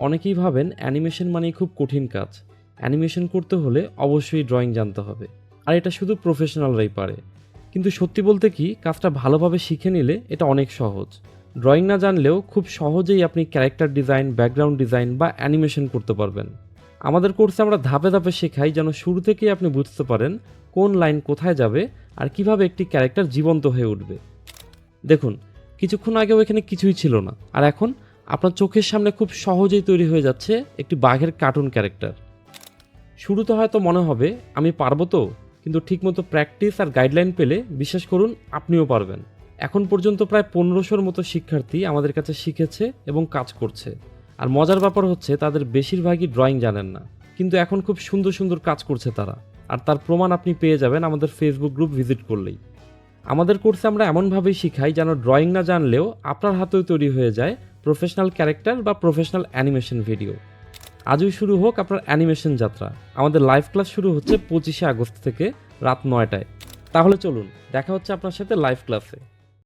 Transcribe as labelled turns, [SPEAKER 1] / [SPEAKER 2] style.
[SPEAKER 1] অনেকেই ভাবেন অ্যানিমেশন মানেই খুব কঠিন কাজ। অ্যানিমেশন করতে হলে অবশ্যই ড্রয়িং জানতে হবে। আর এটা শুধু প্রফেশনালরাই পারে। কিন্তু সত্যি বলতে কি, কাজটা ভালোভাবে শিখে নিলে এটা অনেক সহজ। ড্রয়িং না জানলেও খুব সহজেই আপনি ক্যারেক্টার ডিজাইন, ব্যাকগ্রাউন্ড ডিজাইন বা অ্যানিমেশন করতে পারবেন। আমাদের কোর্সে আমরা ধাপে ধাপে শেখাই যেন শুরু থেকেই আপনি বুঝতে পারেন কোন লাইন কোথায় যাবে আর কীভাবে একটি ক্যারেক্টার জীবন্ত হয়ে উঠবে। দেখুন, কিছুক্ষণ আগেও এখানে কিছুই ছিল না। আর এখন আপনার চোখের সামনে খুব সহজেই তৈরি হয়ে যাচ্ছে একটি বাঘের কার্টুন ক্যারেক্টার শুরুতে হয়তো মনে হবে, আমি পারব তো, কিন্তু ঠিকমতো প্র্যাকটিস আর গাইডলাইন পেলে বিশ্বাস করুন, আপনিও পারবেন। এখন পর্যন্ত প্রায় পনেরোশোর মতো শিক্ষার্থী আমাদের কাছে শিখেছে এবং কাজ করছে। আর মজার ব্যাপার হচ্ছে, তাদের বেশিরভাগই ড্রয়িং জানেন না। কিন্তু এখন খুব সুন্দর সুন্দর কাজ করছে তারা। আর তার প্রমাণ আপনি পেয়ে যাবেন আমাদের ফেসবুক গ্রুপ ভিজিট করলেই। আমাদের কোর্সে আমরা এমনভাবেই শিখাই, যেন ড্রয়িং না জানলেও আপনার হাতেও তৈরি হয়ে যায় প্রফেশনাল ক্যারেক্টার বা প্রফেশনাল অ্যানিমেশন ভিডিও। আজই শুরু হোক আপনার অ্যানিমেশন যাত্রা। আমাদের লাইভ ক্লাস শুরু হচ্ছে পঁচিশে আগস্ট থেকে রাত নয়টায়। তাহলে চলুন, দেখা হচ্ছে আপনার সাথে লাইভ ক্লাসে।